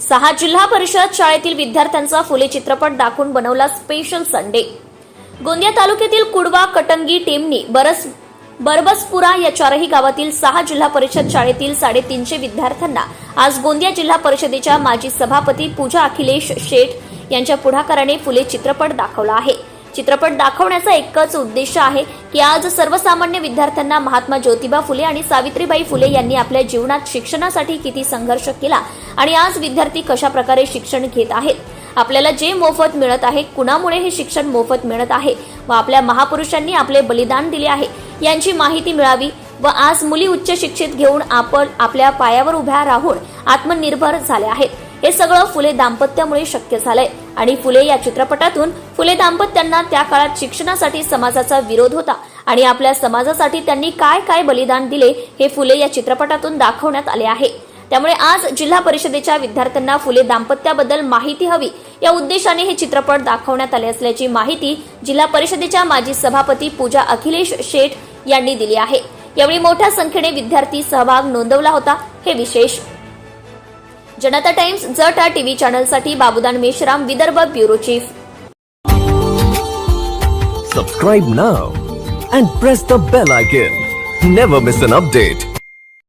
सहा जिल्हा परिषद शाळेतील विद्यार्थ्यांचा फुले चित्रपट दाखवून बनवला स्पेशल संडे गोंदिया तालुक्यातील कुडवा कटंगी टेमनी बरस बरबसपुरा या चारही गावातील सहा जिल्हा परिषद शाळेतील साडेतीनशे विद्यार्थ्यांना आज गोंदिया जिल्हा परिषदेच्या माजी सभापती पूजा अखिलेश शेठ यांच्या पुढाकाराने फुले चित्रपट दाखवला आहे. चित्रपट दाखवण्याचा एकच उद्देश आहे की आज सर्वसामान्य विद्यार्थ्यांना महात्मा ज्योतिबा फुले आणि सावित्रीबाई फुले यांनी आपल्या जीवनात शिक्षणासाठी किती संघर्ष केला आणि आज विद्यार्थी कशा प्रकारे शिक्षण घेत आहेत? आपल्याला जे मोफत मिळत आहे कुणामुळे हे शिक्षण मोफत मिळत आहे? व आपल्या महापुरुषांनी आपले बलिदान दिले आहे? यांची माहिती मिळावी व आज मुली उच्च शिक्षित घेऊन आपण आपल्या पायावर उभ्या राहून आत्मनिर्भर झाले आहेत. हे सगळं फुले दाम्पत्यामुळे शक्य झालंय. आणि फुले या चित्रपटातून फुले दाम्पत्यांना त्या काळात शिक्षणासाठी समाजाचा विरोध होता. आणि आपल्या समाजासाठी त्यांनी काय काय बलिदान दिले हे फुले या चित्रपटातून दाखवण्यात आले आहे. त्यामुळे आज जिल्हा परिषदेच्या विद्यार्थ्यांना फुले दाम्पत्याबद्दल माहिती हवी. या उद्देशाने हे चित्रपट दाखवण्यात आले असल्याची माहिती जिल्हा परिषदेच्या माजी सभापती पूजा अखिलेश शेठ यांनी दिली आहे. यावेळी मोठ्या संख्येने विद्यार्थी सहभाग नोंदवला होता. हे विशेष जनता टाइम्स जट हा TV चॅनलसाठी Babudan Meshram Vidarbha bureau chief. Subscribe now and press the bell icon never miss an update